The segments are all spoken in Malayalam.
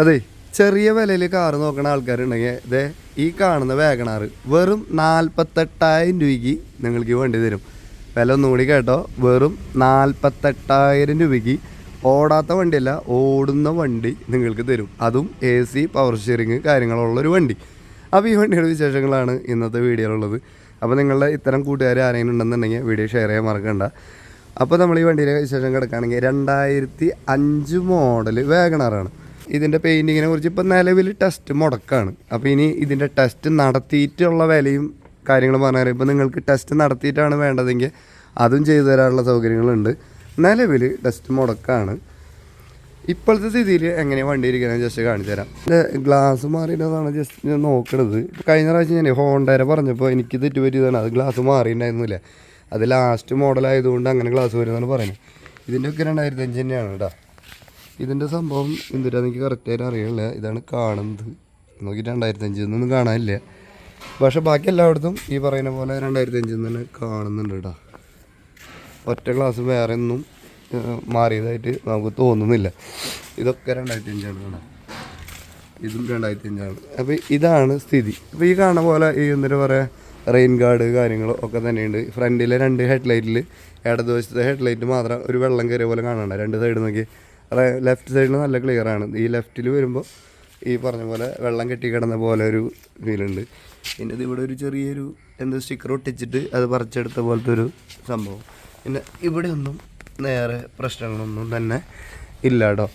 അതെ ചെറിയ വിലയിൽ കാറ് നോക്കുന്ന ആൾക്കാരുണ്ടെങ്കിൽ ഇതേ ഈ കാണുന്ന വേഗണാർ വെറും നാൽപ്പത്തെട്ടായിരം രൂപയ്ക്ക് നിങ്ങൾക്ക് വേണ്ടി തരും. വില ഒന്നുകൂടി കേട്ടോ. വെറും നാൽപ്പത്തെട്ടായിരം രൂപയ്ക്ക് ഓടാത്ത വണ്ടിയല്ല ഓടുന്ന വണ്ടി നിങ്ങൾക്ക് തരും. അതും എ സി പവർ സ്റ്റിയറിങ് കാര്യങ്ങളുള്ളൊരു വണ്ടി. അപ്പോൾ ഈ വണ്ടിയുടെ വിശേഷങ്ങളാണ് ഇന്നത്തെ വീഡിയോയിലുള്ളത് അപ്പോൾ നിങ്ങളുടെ ഇത്തരം കൂട്ടുകാർ ആരെങ്കിലും ഉണ്ടെന്നുണ്ടെങ്കിൽ വീഡിയോ ഷെയർ ചെയ്യാൻ മറക്കണ്ട. അപ്പോൾ നമ്മൾ ഈ വണ്ടിയിലെ വിശേഷം കിടക്കുകയാണെങ്കിൽ രണ്ടായിരത്തി അഞ്ച് മോഡൽ വേഗണറാണ് ഇതിന്റെ പെയിന്റിങ്ങിനെ കുറിച്ച് ഇപ്പോൾ നിലവിൽ ടെസ്റ്റ് മുടക്കാണ്. അപ്പോൾ ഇനി ഇതിന്റെ ടെസ്റ്റ് നടത്തിയിട്ടുള്ള വിലയും കാര്യങ്ങളും പറഞ്ഞാൽ ഇപ്പോൾ നിങ്ങൾക്ക് ടെസ്റ്റ് നടത്തിയിട്ടാണ് വേണ്ടതെങ്കിൽ അതും ചെയ്തു തരാനുള്ള സൗകര്യങ്ങളുണ്ട്. നിലവിൽ ടെസ്റ്റ് മുടക്കാണ്. ഇപ്പോഴത്തെ സ്ഥിതിയിൽ എങ്ങനെയാണ് വണ്ടി ഇരിക്കുന്നത്? ജസ്റ്റ് കാണിച്ചു തരാം. എന്റെ ഗ്ലാസ് മാറിയിട്ടതാണ് ജസ്റ്റ് ഞാൻ നോക്കണത്. ഇപ്പൊ കഴിഞ്ഞ പ്രാവശ്യം ഞാൻ ഹോണ്ടേരെ പറഞ്ഞപ്പോൾ എനിക്ക് തെറ്റ് പറ്റിയതാണ് അത് ഗ്ലാസ് മാറിയിട്ടുണ്ടായിരുന്നില്ല. അത് ലാസ്റ്റ് മോഡലായതുകൊണ്ട് അങ്ങനെ ഗ്ലാസ് വരുന്നതാണ് പറയുന്നത്. ഇതിന്റെയൊക്കെ രണ്ടായിരത്തി അഞ്ച് തന്നെയാണ് കേട്ടോ. ഇതിന്റെ സംഭവം എന്തിനാ എനിക്ക് കറക്റ്റായിട്ട് അറിയില്ല ഇതാണ് കാണുന്നത്. നോക്കി രണ്ടായിരത്തി അഞ്ചിൽ നിന്നൊന്നും കാണാനില്ല. പക്ഷേ ബാക്കി എല്ലായിടത്തും ഈ പറയുന്ന പോലെ രണ്ടായിരത്തി അഞ്ചിൽ നിന്ന് തന്നെ കാണുന്നുണ്ട് കേട്ടോ ഒറ്റ ക്ലാസ് വേറെ ഒന്നും മാറിയതായിട്ട് നമുക്ക് തോന്നുന്നില്ല. ഇതൊക്കെ രണ്ടായിരത്തി അഞ്ചാണ് കാണാം ഇതും രണ്ടായിരത്തി അഞ്ചാണ് അപ്പോൾ ഇതാണ് സ്ഥിതി. അപ്പോൾ ഈ കാണുന്ന പോലെ ഈ എന്താ പറയുക റെയിൻ ഗാർഡ് കാര്യങ്ങൾ ഒക്കെ തന്നെയുണ്ട്. ഫ്രണ്ടിലെ രണ്ട് ഹെഡ്ലൈറ്റിൽ ഇടതുവശത്തെ ഹെഡ്ലൈറ്റ് മാത്രം ഒരു വെള്ളം കയറിയ പോലെ കാണണ്ട രണ്ട് സൈഡ് നോക്കി ലെഫ്റ്റ് സൈഡിൽ നല്ല ക്ലിയർ ആണ്. ഈ ലെഫ്റ്റിൽ വരുമ്പോൾ ഈ പറഞ്ഞ പോലെ വെള്ളം കെട്ടി കിടന്ന പോലെ ഒരു ഫീലുണ്ട് പിന്നെ ഇത് ഇവിടെ ഒരു ചെറിയൊരു എന്തോ സ്റ്റിക്കർ ഒട്ടിച്ചിട്ട് അത് പറിച്ചെടുത്ത പോലത്തെ ഒരു സംഭവം. പിന്നെ ഇവിടെ ഒന്നും നേരെ പ്രശ്നങ്ങളൊന്നും തന്നെ ഇല്ല കേട്ടോ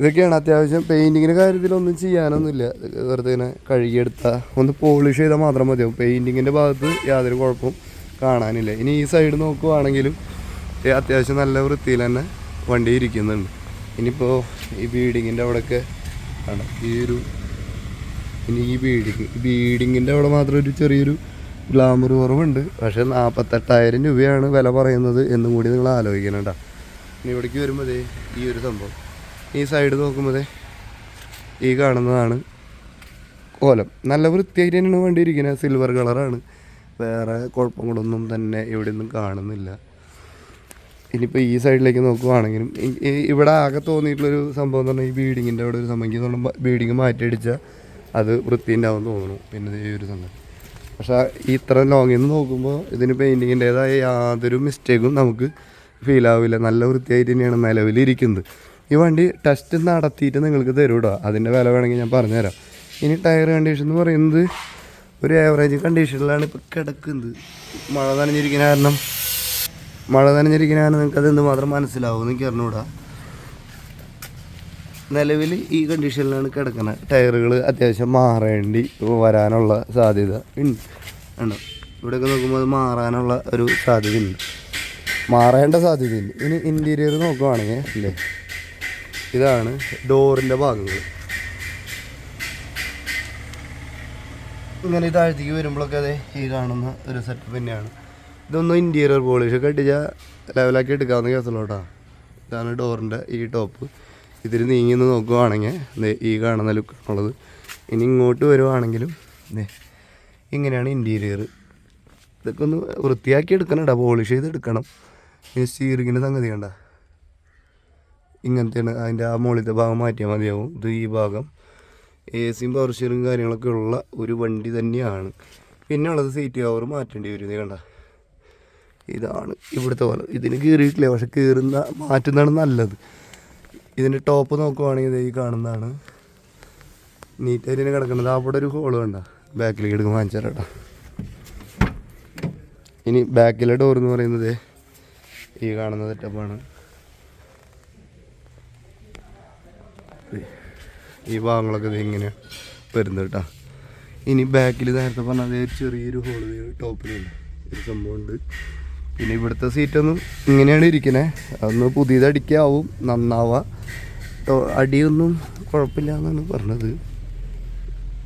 ഇതൊക്കെയാണ് അത്യാവശ്യം പെയിന്റിങ്ങിന്റെ കാര്യത്തിലൊന്നും ചെയ്യാനൊന്നുമില്ല. വെറുതെ ഇങ്ങനെ കഴുകിയെടുത്താൽ ഒന്ന് പോളിഷ് ചെയ്താൽ മാത്രം മതിയാവും പെയിന്റിങ്ങിന്റെ ഭാഗത്ത് യാതൊരു കുഴപ്പവും കാണാനില്ല. ഇനി ഈ സൈഡ് നോക്കുവാണെങ്കിലും അത്യാവശ്യം നല്ല വൃത്തിയിൽ തന്നെ വണ്ടി ഇരിക്കുന്നുണ്ട്. ഇനിയിപ്പോൾ ഈ ബീഡിങ്ങിന്റെ അവിടെയൊക്കെ ആണ്. ഈ ഒരു ഇനി ഈ ബീഡിങ് ബീഡിങ്ങിന്റെ അവിടെ മാത്രം ഒരു ചെറിയൊരു ഗ്ലാമർ കുറവുണ്ട്. പക്ഷേ നാൽപ്പത്തെട്ടായിരം രൂപയാണ് വില പറയുന്നത് എന്നും കൂടി നിങ്ങൾ ആലോചിക്കണം കേട്ടോ ഇനി ഇവിടേക്ക് വരുമ്പോൾ ഈ ഒരു സംഭവം. ഈ സൈഡ് നോക്കുമ്പോൾ ദേ ഈ കാണുന്നതാണ് കോലം. നല്ല വൃത്തിയായി തന്നെയാണ് വണ്ടി ഇരിക്കുന്നത്. സിൽവർ കളറാണ് വേറെ കുഴപ്പങ്ങളൊന്നും തന്നെ ഇവിടെ നിന്നും കാണുന്നില്ല. ഇനിയിപ്പോൾ ഈ സൈഡിലേക്ക് നോക്കുവാണെങ്കിലും ഇവിടെ ആകെ തോന്നിയിട്ടുള്ളൊരു സംഭവം എന്ന് പറഞ്ഞാൽ ഈ ബീഡിങ്ങിന്റെ അവിടെ ഒരു സംഭവം. എനിക്ക് തോന്നുന്നു ബീഡിങ് മാറ്റിയടിച്ചാൽ അത് വൃത്തിയുണ്ടാവും തോന്നുന്നു. പിന്നെ ഈ ഒരു സംഭവം. പക്ഷേ ഇത്ര ലോങ്ങിൽ നിന്ന് നോക്കുമ്പോൾ ഇതിന് പെയിന്റിങ്ങിന്റേതായ യാതൊരു മിസ്റ്റേക്കും നമുക്ക് ഫീൽ ആവില്ല. നല്ല വൃത്തിയായിട്ട് തന്നെയാണ് നിലവിലിരിക്കുന്നത്. ഈ വണ്ടി ടെസ്റ്റ് നടത്തിയിട്ട് നിങ്ങൾക്ക് തരും കേട്ടോ. അതിന്റെ വില വേണമെങ്കിൽ ഞാൻ പറഞ്ഞുതരാം. ഇനി ടയർ കണ്ടീഷൻ എന്ന് പറയുന്നത് ഒരു ആവറേജ് കണ്ടീഷനിലാണ് ഇപ്പോൾ കിടക്കുന്നത്. മഴ നനഞ്ഞിരിക്കുന്ന കാരണം മഴ നിങ്ങൾക്ക് അത് എന്തുമാത്രം മനസ്സിലാവും എനിക്ക് അറിഞ്ഞൂടാ. നിലവിൽ ഈ കണ്ടീഷനിലാണ് കിടക്കുന്നത് ടയറുകൾ അത്യാവശ്യം മാറേണ്ടി വരാനുള്ള സാധ്യത ഉണ്ട് ഉണ്ട് ഇവിടെയൊക്കെ നോക്കുമ്പോൾ അത് മാറാനുള്ള ഒരു സാധ്യതയുണ്ട്. മാറേണ്ട സാധ്യതയുണ്ട്. ഇനി ഇന്റീരിയർ നോക്കുവാണെങ്കിൽ അല്ലേ ഇതാണ് ഡോറിന്റെ ഭാഗങ്ങൾ ഇങ്ങനെ താഴത്തേക്ക് വരുമ്പോഴൊക്കെ അതെ ഈ കാണുന്ന ഒരു സെറ്റപ്പ് തന്നെയാണ്. ഇതൊന്നും ഇന്റീരിയർ പോളിഷ് ഒക്കെ അടിച്ചാൽ ലെവലാക്കി എടുക്കാവുന്ന കേസുള്ളൂ കേട്ടോ. ഇതാണ് ഡോറിന്റെ ഈ ടോപ്പ് ഇതിൽ നീങ്ങി നിന്ന് നോക്കുവാണെങ്കിൽ ഈ കാണുന്ന ലുക്കാണുള്ളത് ഇനി ഇങ്ങോട്ട് വരുവാണെങ്കിലും ഇങ്ങനെയാണ് ഇന്റീരിയർ ഇതൊക്കെ ഒന്ന് വൃത്തിയാക്കി എടുക്കണം കേട്ടോ പോളിഷ് ചെയ്ത് എടുക്കണം. ഈ സ്റ്റീറിങ്ങിന്റെ സംഗതി കണ്ട. ഇങ്ങനത്തെയാണ് അതിന്റെ ആ മുകളിലത്തെ ഭാഗം മാറ്റിയാൽ മതിയാവും. ഇത് ഈ ഭാഗം എ സിയും പവർ സ്റ്റീറും കാര്യങ്ങളൊക്കെ ഉള്ള ഒരു വണ്ടി തന്നെയാണ്. പിന്നെ ഉള്ളത് സീറ്റ് കവർ മാറ്റേണ്ടി വരും ഇത് കണ്ട. ഇതാണ് ഇവിടുത്തെ പോലെ. ഇതിന് കീറിയിട്ടില്ല പക്ഷെ കീറുന്ന മാറ്റുന്നതാണ് നല്ലത്. ഇതിന്റെ ടോപ്പ് നോക്കുവാണെങ്കിൽ ഈ കാണുന്നതാണ്. നീറ്റായിട്ട് തന്നെ കിടക്കുന്നത്. അവിടെ ഒരു ഹോൾ വേണ്ട ബാക്കിലേക്ക് എടുക്കും വാങ്ങിച്ചാൽ ഇനി ബാക്കിലെ ഡോർ എന്ന് പറയുന്നത് ഈ കാണുന്ന സെറ്റപ്പാണ് ഈ ഭാഗങ്ങളൊക്കെ ഇത് ഇങ്ങനെ വരുന്നത് കേട്ടോ. ഇനി ബാക്കിൽ നേരത്തെ പറഞ്ഞാൽ ചെറിയൊരു ഹോൾ ടോപ്പിലുണ്ട് ഒരു സംഭവമുണ്ട് പിന്നെ ഇവിടുത്തെ സീറ്റൊന്നും ഇങ്ങനെയാണ് ഇരിക്കുന്നത് അതൊന്ന് പുതിയത് അടിക്കാവും നന്നാവുക ടോ- അടിയൊന്നും കുഴപ്പമില്ല എന്നാണ് പറഞ്ഞത്.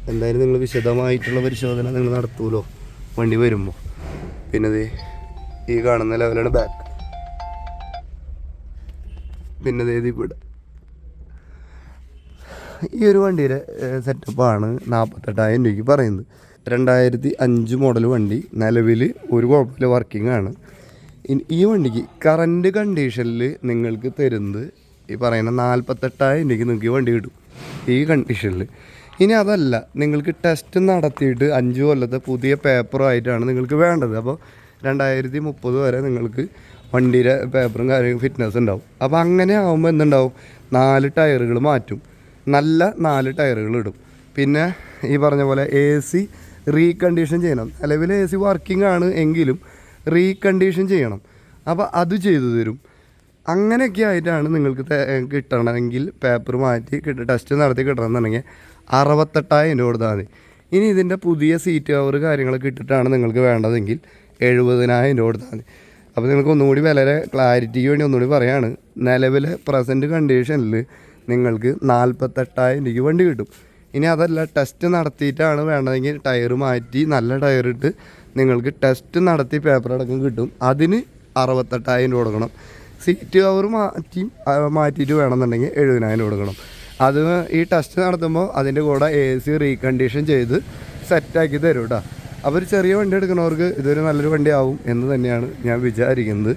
എന്തായാലും നിങ്ങൾ വിശദമായിട്ടുള്ള പരിശോധന നിങ്ങൾ നടത്തുമല്ലോ വണ്ടി വരുമ്പോൾ പിന്നെ ഈ കാണുന്ന ലെവലാണ് ബാക്ക്. പിന്നെ ഇത് ഇവിടെ. ഈ ഒരു വണ്ടിയുടെ സെറ്റപ്പാണ് നാൽപ്പത്തെട്ടായിരം രൂപയ്ക്ക് പറയുന്നത്. രണ്ടായിരത്തി അഞ്ച് മോഡൽ വണ്ടി. നിലവിൽ ഒരു കുഴപ്പമില്ല വർക്കിംഗ് ആണ്. ഈ വണ്ടിക്ക് കറന്റ് കണ്ടീഷനിൽ നിങ്ങൾക്ക് തരുന്നത് ഈ പറയുന്ന നാൽപ്പത്തെട്ടായിരം രൂപയ്ക്ക് നിങ്ങൾക്ക് ഈ വണ്ടി കിട്ടും. ഈ കണ്ടീഷനിൽ ഇനി അതല്ല നിങ്ങൾക്ക് ടെസ്റ്റ് നടത്തിയിട്ട് അഞ്ച് കൊല്ലത്തെ പുതിയ പേപ്പറുമായിട്ടാണ് നിങ്ങൾക്ക് വേണ്ടത്. അപ്പോൾ രണ്ടായിരത്തി മുപ്പത് വരെ നിങ്ങൾക്ക് വണ്ടിയുടെ പേപ്പറും കാര്യങ്ങളും ഫിറ്റ്നസ് ഉണ്ടാവും. അപ്പോൾ അങ്ങനെ ആകുമ്പോൾ എന്തുണ്ടാവും? നാല് ടയറുകൾ മാറ്റും. നല്ല നാല് ടയറുകൾ ഇടും. പിന്നെ ഈ പറഞ്ഞ പോലെ എ സി റീകണ്ടീഷൻ ചെയ്യണം. നിലവിൽ എ സി വർക്കിംഗ് ആണ് എങ്കിലും റീകണ്ടീഷൻ ചെയ്യണം. അപ്പോൾ അത് ചെയ്തു തരും. അങ്ങനെയൊക്കെ ആയിട്ടാണ് നിങ്ങൾക്ക് കിട്ടണമെങ്കിൽ പേപ്പർ മാറ്റി കിട്ട ടെസ്റ്റ് നടത്തി കിട്ടണമെന്നുണ്ടെങ്കിൽ അറുപത്തെട്ടായിരം രൂപ കൊടുത്താൽ മതി. ഇനി ഇതിന്റെ പുതിയ സീറ്റ് കവർ കാര്യങ്ങളൊക്കെ ഇട്ടിട്ടാണ് നിങ്ങൾക്ക് വേണ്ടതെങ്കിൽ എഴുപതിനായിരം രൂപ കൊടുത്താൽ മതി. അപ്പോൾ നിങ്ങൾക്ക് ഒന്നുകൂടി വളരെ ക്ലാരിറ്റിക്ക് വേണ്ടി ഒന്നുകൂടി പറയാണ്. നിലവിലെ പ്രസന്റ് കണ്ടീഷനിൽ നിങ്ങൾക്ക് നാൽപ്പത്തെട്ടായിരം രൂപയ്ക്ക് വണ്ടി കിട്ടും. ഇനി അതല്ല ടെസ്റ്റ് നടത്തിയിട്ടാണ് വേണ്ടതെങ്കിൽ ടയർ മാറ്റി നല്ല ടയർ ഇട്ട് നിങ്ങൾക്ക് ടെസ്റ്റ് നടത്തി പേപ്പർ അടക്കം കിട്ടും. അതിന് അറുപത്തെട്ടായിരം രൂപ കൊടുക്കണം. സീറ്റ് കവർ മാറ്റി മാറ്റിയിട്ട് വേണമെന്നുണ്ടെങ്കിൽ എഴുപതിനായിരം രൂപ കൊടുക്കണം. അത് ഈ ടെസ്റ്റ് നടത്തുമ്പോൾ അതിന്റെ കൂടെ എ സി റീകണ്ടീഷൻ ചെയ്ത് സെറ്റാക്കി തരും കേട്ടോ അപ്പോൾ ഒരു ചെറിയ വണ്ടി എടുക്കുന്നവർക്ക് ഇതൊരു നല്ലൊരു വണ്ടി ആവും എന്ന് തന്നെയാണ് ഞാൻ വിചാരിക്കുന്നത്.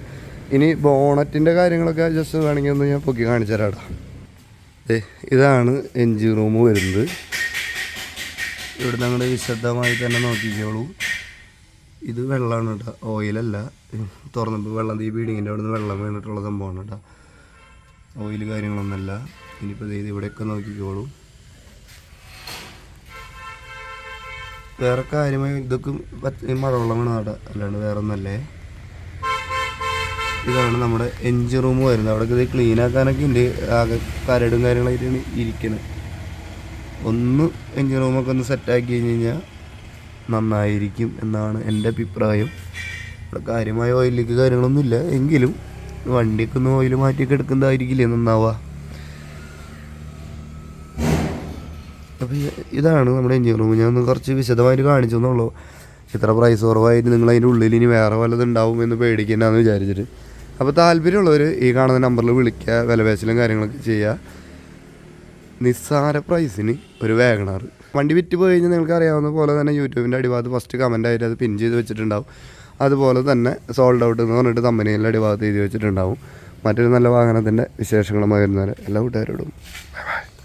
ഇനി ബോണറ്റിന്റെ കാര്യങ്ങളൊക്കെ ജസ്റ്റ് വേണമെങ്കിൽ ഒന്ന് ഞാൻ പൊക്കി കാണിച്ചു തരാം കേട്ടോ ദേ, ഇതാണ് എൻജിൻ റൂം വരുന്നത്. ഇവിടെ ഞങ്ങൾ വിശദമായി തന്നെ നോക്കിക്കോളൂ. ഇത് വെള്ളമാണ് കേട്ടോ. ഓയിലല്ല തുറന്നപ്പോൾ വെള്ളം ഈ ബീഡിങ്ങിന്റെ അവിടെ നിന്ന് വെള്ളം വീണിട്ടുള്ള സംഭവമാണ് കേട്ടോ. ഓയിൽ കാര്യങ്ങളൊന്നുമല്ല. ഇനിയിപ്പോൾ ഇത് ഇവിടെയൊക്കെ നോക്കിക്കോളൂ. വേറെ കാര്യമായി ഇതൊക്കെ മഴവെള്ളം വീണ അവിടെ അല്ലാണ്ട് വേറെ ഒന്നല്ലേ ഇതാണ് നമ്മുടെ എൻജിൻ റൂം വരുന്നത്. അവിടെ ഇത് ക്ലീൻ ആക്കാനൊക്കെ ഉണ്ട്. ആകെ കരടും കാര്യങ്ങളായിട്ടാണ് ഇരിക്കുന്നത് ഒന്ന് എൻജിൻ റൂമൊക്കെ ഒന്ന് സെറ്റാക്കി കഴിഞ്ഞ് കഴിഞ്ഞാൽ നന്നായിരിക്കും എന്നാണ് എന്റെ അഭിപ്രായം. ഇവിടെ കാര്യമായ ഓയിലേക്ക് കാര്യങ്ങളൊന്നുമില്ല എങ്കിലും വണ്ടിയൊക്കെ ഒന്ന് ഓയിൽ മാറ്റിയൊക്കെ എടുക്കുന്നതായിരിക്കില്ലേ? നന്നാവുക അപ്പോൾ ഇതാണ് നമ്മുടെ എൻജിൻ റൂം ഞാൻ ഒന്ന് കുറച്ച് വിശദമായിട്ട് കാണിച്ചു എന്നുള്ളൂ ഇത്ര പ്രൈസ് കുറവായിട്ട് നിങ്ങൾ അതിന്റെ ഉള്ളിൽ ഇനി വേറെ വല്ലതും ഉണ്ടാവും എന്ന് പേടിക്കേണ്ടെന്ന് വിചാരിച്ചിട്ട്. അപ്പോൾ താല്പര്യമുള്ളവർ ഈ കാണുന്ന നമ്പറിൽ വിളിക്കുക വിലപേശലും കാര്യങ്ങളൊക്കെ ചെയ്യുക. നിസ്സാര പ്രൈസിന് ഒരു വേഗണാർ വണ്ടി വിറ്റ് പോയി കഴിഞ്ഞാൽ നിങ്ങൾക്ക് അറിയാവുന്ന പോലെ തന്നെ യൂട്യൂബിന്റെ അടിഭാഗത്ത് ഫസ്റ്റ് കമന്റ് ആയിട്ട് അത് പിൻ ചെയ്ത് വെച്ചിട്ടുണ്ടാവും. അതുപോലെ തന്നെ സോൾഡ് ഔട്ട് എന്ന് പറഞ്ഞിട്ട് കമ്പനികളുടെ അടിഭാഗത്ത് എഴുതി വെച്ചിട്ടുണ്ടാവും. മറ്റൊരു നല്ല വാഹനത്തിന്റെ വിശേഷങ്ങളുമായി വരുന്നവരെ എല്ലാ കൂട്ടുകാരോടും. Bye bye